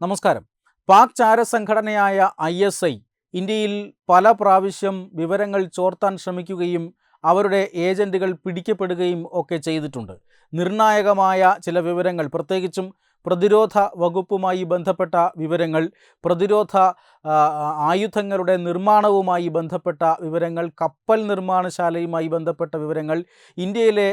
നമസ്കാരം. പാക് ചാരസംഘടനയായ I S I ഇന്ത്യയിൽ പല പ്രാവശ്യം വിവരങ്ങൾ ചോർത്താൻ ശ്രമിക്കുകയും അവരുടെ ഏജന്റുകൾ പിടിക്കപ്പെടുകയും ഒക്കെ ചെയ്തിട്ടുണ്ട്. നിർണായകമായ ചില വിവരങ്ങൾ പ്രത്യേകിച്ചും പ്രതിരോധ വകുപ്പുമായി ബന്ധപ്പെട്ട വിവരങ്ങൾ പ്രതിരോധ ആയുധങ്ങളുടെ നിർമ്മാണവുമായി ബന്ധപ്പെട്ട വിവരങ്ങൾ കപ്പൽ നിർമ്മാണശാലയുമായി ബന്ധപ്പെട്ട വിവരങ്ങൾ ഇന്ത്യയിലെ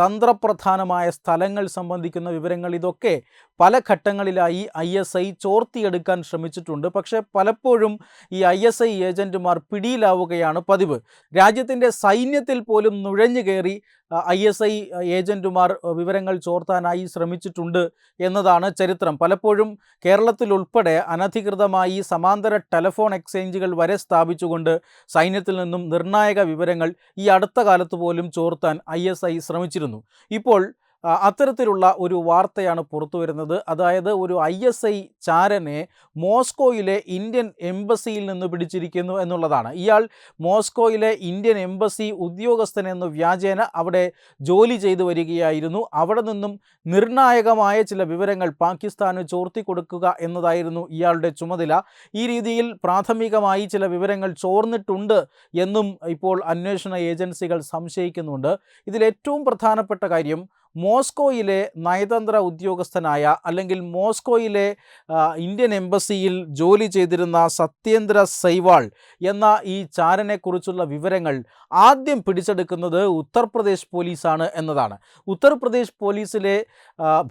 തന്ത്രപ്രധാനമായ സ്ഥലങ്ങൾ സംബന്ധിക്കുന്ന വിവരങ്ങൾ ഇതൊക്കെ പല ഘട്ടങ്ങളിലായി ഐ എസ് ഐ ചോർത്തിയെടുക്കാൻ ശ്രമിച്ചിട്ടുണ്ട്. പക്ഷേ പലപ്പോഴും ഈ ഐ എസ് ഐ ഏജന്റുമാർ പിടിയിലാവുകയാണ് പതിവ്. രാജ്യത്തിന്റെ സൈന്യത്തിൽ പോലും നുഴഞ്ഞു കയറി ഐ എസ് ഐ ഏജന്റുമാർ വിവരങ്ങൾ ചോർത്താനായി ശ്രമിച്ചിട്ടുണ്ട് എന്നതാണ് ചരിത്രം. പലപ്പോഴും കേരളത്തിലുൾപ്പെടെ അനധികൃതമായി സമാന്തര ടെലഫോൺ എക്സ്ചേഞ്ചുകൾ വരെ സ്ഥാപിച്ചുകൊണ്ട് സൈന്യത്തിൽ നിന്നും നിർണായക വിവരങ്ങൾ ഈ അടുത്ത കാലത്ത് പോലും ചോർത്താൻ ഐ ശ്രമിച്ചിരുന്നു. ഇപ്പോൾ അത്തരത്തിലുള്ള ഒരു വാർത്തയാണ് പുറത്തു വരുന്നത്. അതായത് ഒരു ഐ എസ് ഐ ചാരനെ മോസ്കോയിലെ ഇന്ത്യൻ എംബസിയിൽ നിന്ന് പിടിച്ചിരിക്കുന്നു എന്നുള്ളതാണ്. ഇയാൾ മോസ്കോയിലെ ഇന്ത്യൻ എംബസി ഉദ്യോഗസ്ഥൻ എന്ന വ്യാജേന അവിടെ ജോലി ചെയ്തു വരികയായിരുന്നു. അവിടെ നിന്നും നിർണായകമായ ചില വിവരങ്ങൾ പാകിസ്ഥാന് ചോർത്തി കൊടുക്കുക എന്നതായിരുന്നു ഇയാളുടെ ചുമതല. ഈ രീതിയിൽ പ്രാഥമികമായി ചില വിവരങ്ങൾ ചോർന്നിട്ടുണ്ട് എന്നും ഇപ്പോൾ അന്വേഷണ ഏജൻസികൾ സംശയിക്കുന്നുണ്ട്. ഇതിലേറ്റവും പ്രധാനപ്പെട്ട കാര്യം മോസ്കോയിലെ നയതന്ത്ര ഉദ്യോഗസ്ഥനായ അല്ലെങ്കിൽ മോസ്കോയിലെ ഇന്ത്യൻ എംബസിയിൽ ജോലി ചെയ്തിരുന്ന സത്യേന്ദ്ര സൈവാൾ എന്ന ഈ ചാരനെക്കുറിച്ചുള്ള വിവരങ്ങൾ ആദ്യം പിടിച്ചെടുക്കുന്നത് ഉത്തർപ്രദേശ് പോലീസാണ് എന്നതാണ്. ഉത്തർപ്രദേശ് പോലീസിലെ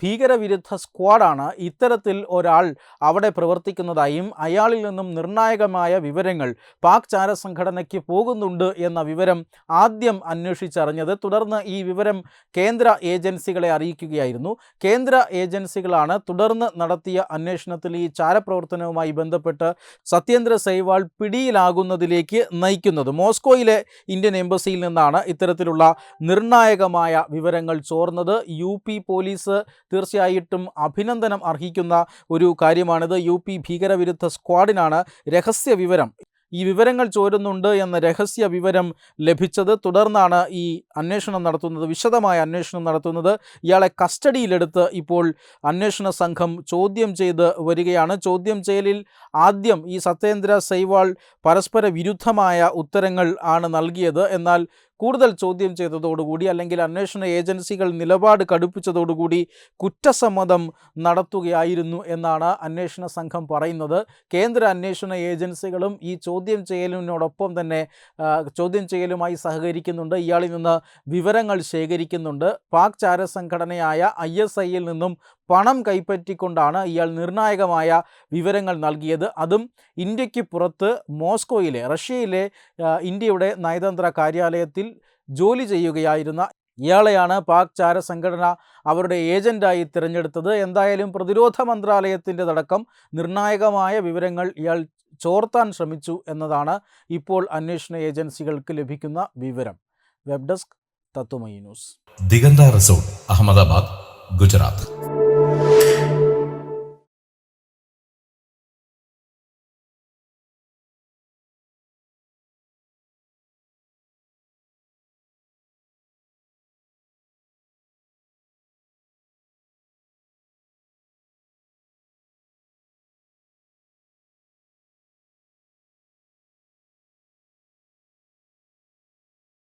ഭീകരവിരുദ്ധ സ്ക്വാഡാണ് ഇത്തരത്തിൽ ഒരാൾ അവിടെ പ്രവർത്തിക്കുന്നതായും അയാളിൽ നിന്നും നിർണായകമായ വിവരങ്ങൾ പാക് ചാര സംഘടനയ്ക്ക് പോകുന്നുണ്ട് എന്ന വിവരം ആദ്യം അന്വേഷിച്ചറിഞ്ഞത്. തുടർന്ന് ഈ വിവരം കേന്ദ്ര ഏജൻസികളെ അറിയിക്കുകയായിരുന്നു. കേന്ദ്ര ഏജൻസികളാണ് തുടർന്ന് നടത്തിയ അന്വേഷണത്തിൽ ഈ ചാരപ്രവർത്തനവുമായി ബന്ധപ്പെട്ട് സത്യേന്ദ്ര സെയ്വാൾ പിടിയിലാകുന്നതിലേക്ക് നയിക്കുന്നത്. മോസ്കോയിലെ ഇന്ത്യൻ എംബസിയിൽ നിന്നാണ് ഇത്തരത്തിലുള്ള നിർണായകമായ വിവരങ്ങൾ ചോർന്നത്. യു പി പോലീസ് തീർച്ചയായിട്ടും അഭിനന്ദനം അർഹിക്കുന്ന ഒരു കാര്യമാണിത്. യു പി ഭീകരവിരുദ്ധ സ്ക്വാഡിനാണ് രഹസ്യ വിവരം. ഈ വിവരങ്ങൾ ചോരുന്നുണ്ട് എന്ന രഹസ്യ വിവരം ലഭിച്ചത് തുടർന്നാണ് ഈ അന്വേഷണം നടത്തുന്നത് വിശദമായ അന്വേഷണം നടത്തുന്നത്. ഇയാളെ കസ്റ്റഡിയിലെടുത്ത് ഇപ്പോൾ അന്വേഷണ സംഘം ചോദ്യം ചെയ്ത് വരികയാണ്. ചോദ്യം ചെയ്യലിൽ ആദ്യം ഈ സത്യേന്ദ്ര സൈവാൾ പരസ്പര വിരുദ്ധമായ ഉത്തരങ്ങൾ ആണ് നൽകിയത്. എന്നാൽ കൂടുതൽ ചോദ്യം ചെയ്തതോടുകൂടി അല്ലെങ്കിൽ അന്വേഷണ ഏജൻസികൾ നിലപാട് കടുപ്പിച്ചതോടുകൂടി കുറ്റസമ്മതം നടത്തുകയായിരുന്നു എന്നാണ് അന്വേഷണ സംഘം പറയുന്നത്. കേന്ദ്ര അന്വേഷണ ഏജൻസികളും ഈ ചോദ്യം ചെയ്യലിനോടൊപ്പം തന്നെ ചോദ്യം ചെയ്യലുമായി സഹകരിക്കുന്നുണ്ട്. ഇയാളിൽ നിന്ന് വിവരങ്ങൾ ശേഖരിക്കുന്നുണ്ട്. പാക് ചാരസംഘടനയായ ഐ എസ് ഐയിൽ നിന്നും പണം കൈപ്പറ്റിക്കൊണ്ടാണ് ഇയാൾ നിർണായകമായ വിവരങ്ങൾ നൽകിയത്. അതും ഇന്ത്യയ്ക്ക് പുറത്ത് മോസ്കോയിലെ റഷ്യയിലെ ഇന്ത്യയുടെ നയതന്ത്ര കാര്യാലയത്തിൽ ജോലി ചെയ്യുകയായിരുന്ന ഇയാളെയാണ് പാക് ചാര സംഘടന അവരുടെ ഏജന്റായി തിരഞ്ഞെടുത്തത്. എന്തായാലും പ്രതിരോധ മന്ത്രാലയത്തിന്റെ അടക്കം നിർണായകമായ വിവരങ്ങൾ ഇയാൾ ചോർത്താൻ ശ്രമിച്ചു എന്നതാണ് ഇപ്പോൾ അന്വേഷണ ഏജൻസികൾക്ക് ലഭിക്കുന്ന വിവരം. Web desk Tatwamayi news. Diganta resort Ahmedabad Gujarat.